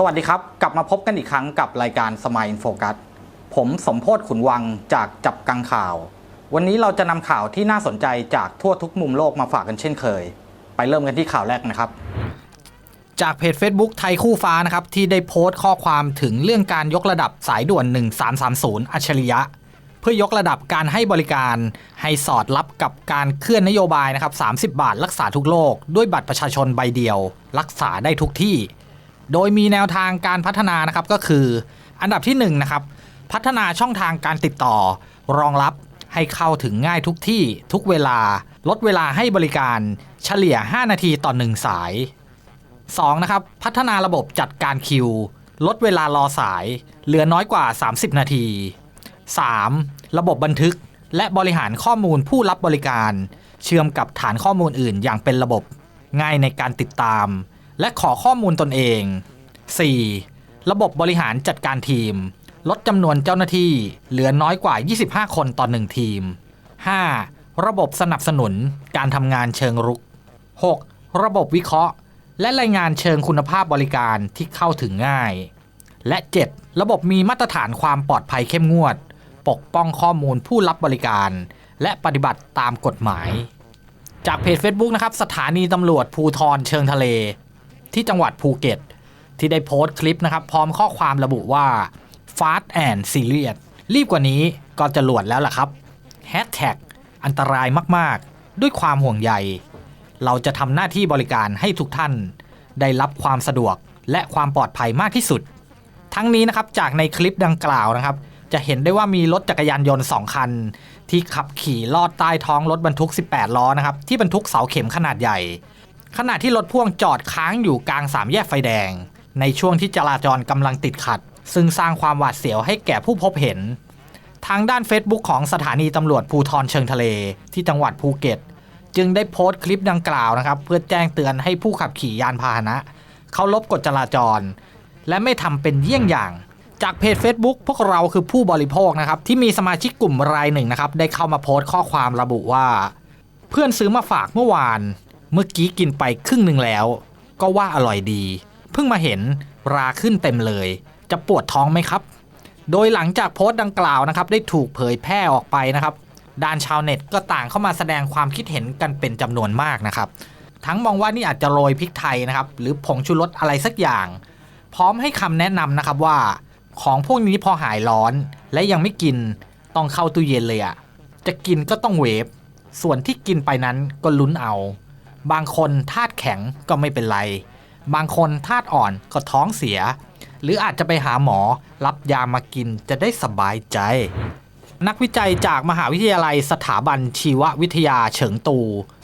สวัสดีครับ กลับมาพบกันอีกครั้งกับรายการสมายอินโฟกัสผมสมโพศขุนวังจากจับกังข่าว วันนี้เราจะนำข่าวที่น่าสนใจจากทั่วทุกมุมโลกมาฝากกันเช่นเคย ไปเริ่มกันที่ข่าวแรกนะครับจากเพจ Facebook ไทยคู่ฟ้านะครับที่ได้โพสต์ข้อความถึงเรื่องการยกระดับสายด่วน 1330 อัจฉริยะ เพื่อยกระดับการให้บริการ ให้สอดรับกับการเคลื่อนนโยบายนะครับ 30 บาทรักษาทุกโรคด้วยบัตรประชาชนใบเดียว รักษาได้ทุกที่ โดยมีแนวทางการพัฒนานะครับก็คืออันดับที่1นงนะครับพัฒนาช่องทางการติดต่อ รองรับให้เข้าถึงง่ายทุกที่ทุกเวลา ลดเวลาให้บริการเฉลี่ย 5 นาทีต่อ 1 สาย 2. นะครับพัฒนาระบบจัดการคิว ลดเวลารอสาย เหลือน้อยกว่า 30 นาที 3. ระบบบันทึกและบริหารข้อมูลผู้รับบริการ เชื่อมกับฐานข้อมูลอื่นอย่างเป็นระบบ ง่ายในการติดตาม และขอข้อมูลตนเอง 4. ระบบบริหารจัดการทีม ลดจำนวนเจ้าหน้าที่เหลือน้อยกว่า 25 คนต่อ 1 ทีม 5. ระบบสนับสนุนการทำงานเชิงรุก 6. ระบบวิเคราะห์ และรายงานเชิงคุณภาพบริการที่เข้าถึงง่าย และ 7. ระบบมีมาตรฐานความปลอดภัยเข้มงวด ปกป้องข้อมูลผู้รับบริการ และปฏิบัติตามกฎหมาย จากเพจ Facebook นะครับ สถานีตำรวจภูทรเชิงทะเล ที่จังหวัดภูเก็ต ที่ได้โพสต์คลิปนะครับ พร้อมข้อความระบุว่า fast and serious รีบกว่านี้ก็จะหลวดแล้วล่ะครับ Hashtag อันตรายมากๆ ด้วยความห่วงใย เราจะทำหน้าที่บริการให้ทุกท่าน ได้รับความสะดวกและความปลอดภัยมากที่สุด ทั้งนี้นะครับจากในคลิปดังกล่าวนะครับ จะเห็นได้ว่ามีรถจักรยานยนต์ 2 คัน ที่ขับขี่ลอดใต้ท้องรถบรรทุก 18 ล้อนะครับที่บรรทุกเสาเข็มขนาดใหญ่ ขณะที่รถพ่วงจอดค้างอยู่กลางสามแยกไฟแดง ในช่วงที่จราจรกำลังติดขัด ซึ่งสร้างความหวาดเสียวให้แก่ผู้พบเห็น ทางด้าน Facebook ของสถานีตำรวจภูทรเชิงทะเล ที่จังหวัดภูเก็ต จึงได้โพสต์คลิปดังกล่าวนะครับ เพื่อแจ้งเตือนให้ผู้ขับขี่ยานพาหนะเคารพกฎจราจร และไม่ทำเป็นเยี่ยงอย่าง จากเพจ Facebook พวกเราคือผู้บริโภคนะครับที่มีสมาชิกกลุ่มรายหนึ่งนะครับได้เข้ามาโพสต์ข้อความระบุว่า เพื่อนซื้อมาฝากเมื่อวาน เมื่อกี้กินไปครึ่งหนึ่งแล้ว ก็ว่าอร่อยดี เพิ่งมาเห็นราขึ้นเต็มเลย จะปวดท้องไหมครับ โดยหลังจากโพสต์ดังกล่าวนะครับ ได้ถูกเผยแพร่ออกไปนะครับ ด้านชาวเน็ตก็ต่างเข้ามาแสดงความคิดเห็นกันเป็นจำนวนมากนะครับ ทั้งมองว่านี่อาจจะโรยพริกไทยนะครับ หรือผงชูรสอะไรสักอย่าง พร้อมให้คำแนะนำนะครับว่า ของพวกนี้พอหายร้อน และยังไม่กินต้องเข้าตู้เย็นเลยอะจะกินก็ต้องเวฟส่วนที่กินไปนั้นก็ลุ้นเอา บางคนธาตุแข็งก็ไม่เป็นไร บางคนธาตุอ่อนก็ท้องเสีย หรืออาจจะไปหาหมอรับยามากินจะได้สบายใจ นักวิจัยจากมหาวิทยาลัยสถาบันชีววิทยาเฉิงตู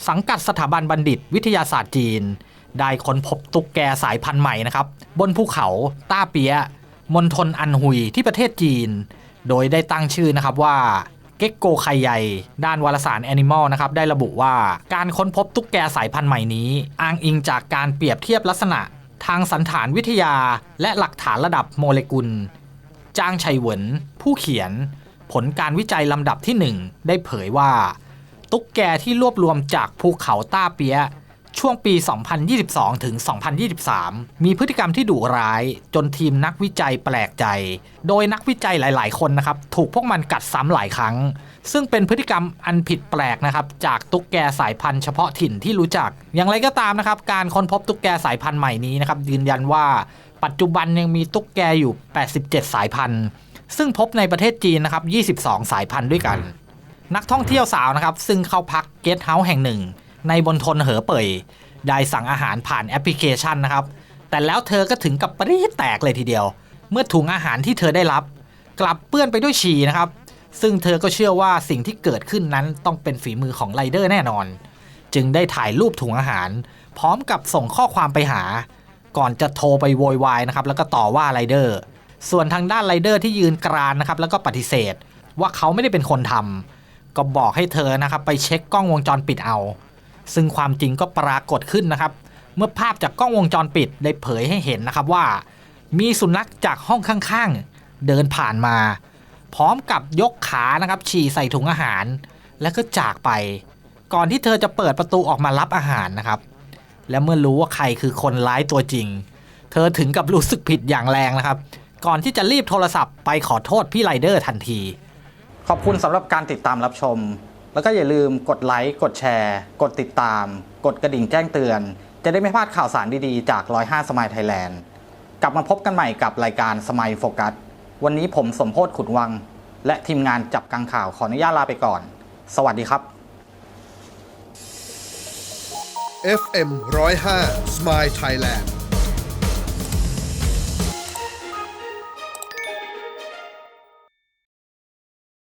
สังกัดสถาบันบัณฑิตวิทยาศาสตร์จีน ได้ค้นพบตุ๊กแกสายพันธุ์ใหม่นะครับ บนภูเขาต้าเปียมณฑลอันหุยที่ประเทศจีน โดยได้ตั้งชื่อนะครับว่า ก็กโกไคใหญ่ด้านวารสาร Animal นะครับได้ระบุว่าการค้นพบตุ๊กแกสายพันธุ์ใหม่นี้ อ้างอิงจากการเปรียบเทียบลักษณะ ทางสันฐานวิทยา และหลักฐานระดับโมเลกุล จ้างชัยเหวินผู้เขียน ผลการวิจัยลำดับที่ 1 ได้เผยว่า ตุ๊กแกที่รวบรวมจากภูเขาต้าเปียะ ช่วงปี 2022 ถึง 2023 มีพฤติกรรมที่ดุร้าย จนทีมนักวิจัยแปลกใจ โดยนักวิจัยหลาย ๆ คนนะครับ ถูกพวกมันกัดซ้ำหลายครั้ง ซึ่งเป็นพฤติกรรมอันผิดแปลกนะครับ จากตุ๊กแกสายพันธุ์เฉพาะถิ่นที่รู้จัก อย่างไรก็ตามนะครับ การค้นพบตุ๊กแกสายพันธุ์ใหม่นี้นะครับ ยืนยันว่าปัจจุบันยังมีตุ๊กแกอยู่ 87 สายพันธุ์ ซึ่งพบในประเทศจีนนะครับ 22 สายพันธุ์ด้วยกัน นักท่องเที่ยวสาวนะครับ ซึ่งเข้าพักเกสต์เฮาส์แห่งหนึ่ง ในบนทนเหอเป่ยได้สั่งอาหารผ่านแอปพลิเคชันนะครับ แต่แล้วเธอก็ถึงกับปรี๊ดแตกเลยทีเดียว เมื่อถุงอาหารที่เธอได้รับ กลับเปื้อนไปด้วยฉี่นะครับ ซึ่งเธอก็เชื่อว่าสิ่งที่เกิดขึ้นนั้นต้องเป็นฝีมือของไรเดอร์แน่นอน จึงได้ถ่ายรูปถุงอาหาร พร้อมกับส่งข้อความไปหา ก่อนจะโทรไปโวยวายนะครับแล้วก็ต่อว่าไรเดอร์ส่วนทางด้านไรเดอร์ที่ยืนกรานนะครับแล้วก็ปฏิเสธ ว่าเขาไม่ได้เป็นคนทำก็บอกให้เธอนะครับไปเช็คกล้องวงจรปิดเอา ซึ่งความจริงก็ปรากฏขึ้นนะครับ เมื่อภาพจากกล้องวงจรปิดได้เผยให้เห็นนะครับว่า มีสุนัขจากห้องข้างๆ เดินผ่านมา พร้อมกับยกขานะครับฉี่ใส่ถุงอาหาร แล้วก็จากไป ก่อนที่เธอจะเปิดประตูออกมารับอาหารนะครับ และเมื่อรู้ว่าใครคือคนร้ายตัวจริง เธอถึงกับรู้สึกผิดอย่างแรงนะครับ ก่อนที่จะรีบโทรศัพท์ไปขอโทษพี่ไรเดอร์ทันที ขอบคุณสำหรับการติดตามรับชม แล้วก็อย่าลืมกดไลค์ กดแชร์ กดติดตาม กดกระดิ่งแจ้งเตือน จะได้ไม่พลาดข่าวสารดีๆ จาก 105 สมายไทยแลนด์ กลับมาพบกันใหม่กับรายการสมายโฟกัส วันนี้ผมสมโพศขุนวัง และทีมงานจับกังข่าวขออนุญาตลาไปก่อน สวัสดีครับ FM 105 Smile Thailand